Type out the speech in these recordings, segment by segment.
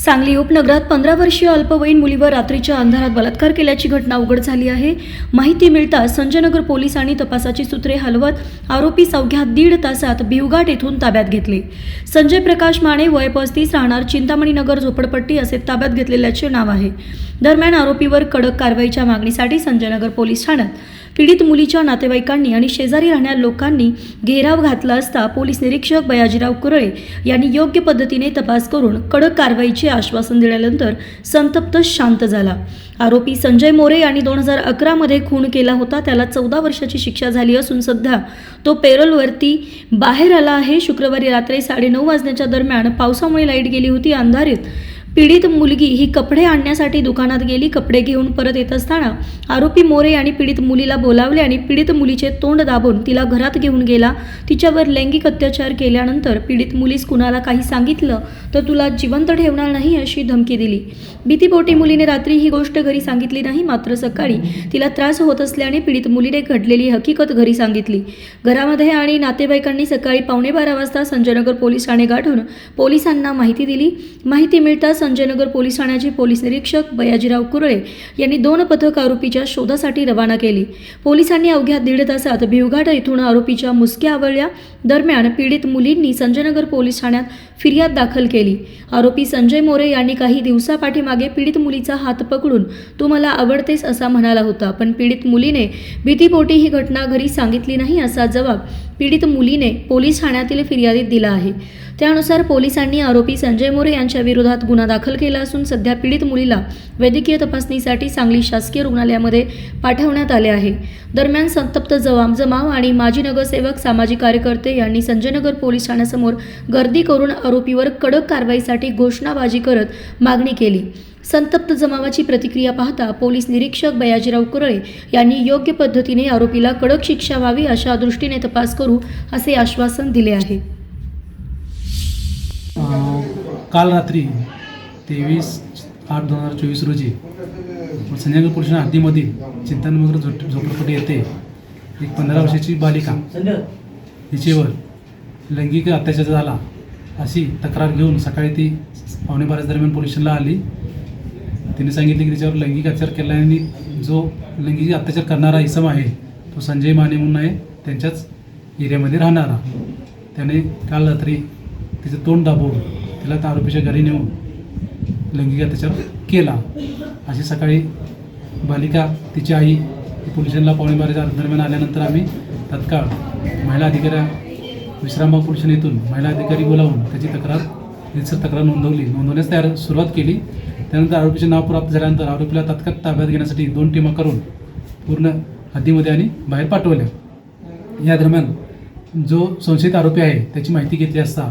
सांगली उपनगरात पंधरा वर्षीय अल्पवयीन मुलीवर रात्रीच्या अंधारात बलात्कार केल्याची घटना उघड झाली आहे. माहिती मिळताच संजयनगर पोलिसांनी तपासाची सूत्रे हलवत आरोपी अवघ्या दीड तासात भिवघाट येथून ताब्यात घेतले. संजय प्रकाश माने वय पस्तीस राहणार चिंतामणी नगर झोपडपट्टी असे ताब्यात घेतलेल्याचे नाव आहे. दरम्यान आरोपीवर कडक कारवाईच्या मागणीसाठी संजयनगर पोलीस ठाण्यात पीडित मुलीच्या नातेवाईकांनी आणि शेजारी राहणाऱ्या लोकांनी घेराव घातला असता पोलीस निरीक्षक बयाजीराव कुरळे यांनी योग्य पद्धतीने तपास करून कडक कारवाईचे आश्वासन दिल्यानंतर संतप्त शांत झाला. आरोपी संजय मोरे यांनी दोन हजार अकरामध्ये खून केला होता. त्याला चौदा वर्षाची शिक्षा झाली असून सध्या तो पेरोलवरती बाहेर आला आहे. शुक्रवारी रात्री साडेनऊ वाजण्याच्या दरम्यान पावसामुळे लाइट गेली होती. अंधारीत पीडित मुलगी ही कपडे आणण्यासाठी दुकानात गेली कपडे घेऊन परत येत असताना आरोपी मोरे यांनी पीडित मुलीला बोलावले आणि पीडित मुलीचे तोंड दाबून तिला घरात घेऊन गेला. तिच्यावर लैंगिक अत्याचार केल्यानंतर पीडित मुलीस कुणाला काही सांगितलं तर तुला जिवंत ठेवणार नाही अशी धमकी दिली. भीतीपोटी मुलीने रात्री ही गोष्ट घरी सांगितली नाही मात्र सकाळी तिला त्रास होत असल्याने पीडित मुलीने घडलेली हकीकत घरी सांगितली. घरामध्ये आणि नातेवाईकांनी सकाळी पावणे बारा वाजता संजयनगर पोलीस ठाणे गाठून पोलिसांना माहिती दिली. माहिती मिळताच संजयनगर पोलीस ठाण्याचे पोलीस निरीक्षक बयाजीराव कुरळे यांनी दोन पथक आरोपीच्या शोधासाठी रवाना केली. पोलिसांनी अवघ्या दीड तासात भिवघाट येथून आरोपीच्या मुसक्या आवळल्या दरम्यान पीडित मुलींनी संजयनगर पोलीस ठाण्यात फिर्याद दाखल केली. आरोपी संजय मोरे यांनी काही दिवसापाठीमागे पीडित मुलीचा हात पकडून तू मला आवडतेस असा म्हणाला होता पण पीडित मुलीने भीतीपोटी ही घटना घरी सांगितली नाही असा जबाब पीडित मुलीने पोलीस ठाण्यातील फिर्यादीत दिला आहे. त्यानुसार पोलिसांनी आरोपी संजय मोरे यांच्या विरोधात गुन्हा दाखल केला असून सध्या पीडित मुलीला वैद्यकीय तपासणीसाठी सांगली शासकीय रुग्णालयामध्ये पाठवण्यात आले आहे. दरम्यान संतप्त जवाम जमाव आणि माजी नगरसेवक सामाजिक कार्यकर्ते यांनी संजयनगर पोलीस ठाण्यासमोर गर्दी करून आरोपीवर कडक कारवाईसाठी घोषणाबाजी करत मागणी केली. संतप्त जमावाची प्रतिक्रिया पाहता पोलीस निरीक्षक बयाजीराव कुरळे यांनी योग्य पद्धतीने आरोपीला कडक शिक्षा व्हावी अशा दृष्टीने तपास करू असे आश्वासन दिले आहे. काल रात्री तेवीस आठ दोन हजार चोवीस रोजी संजयनगर पोलीस ठाणे हद्दीमधील चिंतननगर झोप झोपडपट्टी येथे एक पंधरा वर्षाची बालिका हिचेवर लैंगिक अत्याचार झाला अशी तक्रार घेऊन सकाळी ती पावणे बारा दरम्यान पोलीस स्टेशनला आली. तिने सांगितले की तिच्यावर लैंगिक अत्याचार केल्याने जो लैंगिक अत्याचार करणारा इसम आहे तो संजय माने म्हणून आहे त्यांच्याच एरियामध्ये राहणारा. त्याने काल रात्री तिचं तोंड दाबवून तिला त्या आरोपीच्या घरी नेऊन लैंगिक अत्याचार केला. अशी सकाळी बालिका तिची आई पोलिसांना स्टेशनला पावणे बाराच्या दरम्यान आल्यानंतर आम्ही तत्काळ महिला अधिकाऱ्या विश्रामबाग पोलीस येथून महिला अधिकारी बोलावून त्याची तक्रार रितसर तक्रार नोंदवली. नोंदवण्यास तयार सुरुवात केली. त्यानंतर आरोपीचे नाव प्राप्त झाल्यानंतर आरोपीला तात्काळ ताब्यात घेण्यासाठी दोन टीमा करून पूर्ण हद्दीमध्ये आणि बाहेर पाठवल्या. या दरम्यान जो संशयित आरोपी आहे त्याची माहिती घेतली असता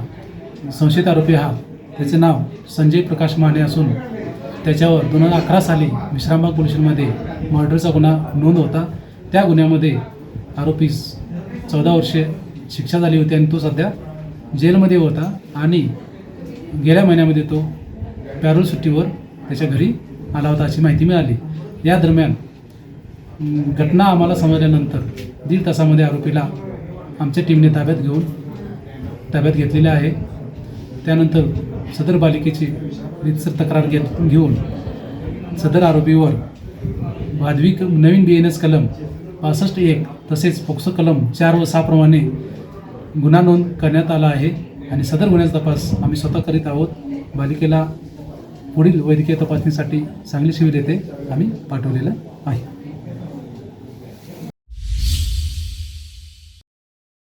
संशयित आरोपी हा त्याचे नाव संजय प्रकाश माने असून त्याच्यावर दोन हजार अकरा साली विश्रामबाग पोलिसांमध्ये मर्डरचा गुन्हा नोंद होता. त्या गुन्ह्यामध्ये आरोपीस चौदा वर्षे शिक्षा झाली होती आणि तो सध्या जेलमध्ये होता आणि गेल्या महिन्यामध्ये तो पॅरोल सुट्टीवर त्याच्या घरी आला होता अशी माहिती मिळाली. या दरम्यान घटना आम्हाला समजल्यानंतर दीड तासामध्ये आरोपीला आमच्या टीमने ताब्यात घेऊन ताब्यात घेतलेले आहे. त्यानंतर सदर बालिकेची रितसर तक्रार घेत घेऊन सदर आरोपीवर वाजवी क- नवीन बी एन एस कलम पासष्ट एक तसेच पोक्सो कलम चार व सहाप्रमाणे गुन्हा नोंद करण्यात आला आहे आणि सदर गुन्ह्याचा तपास आम्ही स्वतः करीत आहोत. बालिकेला पुढील वैद्यकीय तपासणीसाठी सांगली शिबिर येथे आम्ही पाठवलेलं आहे.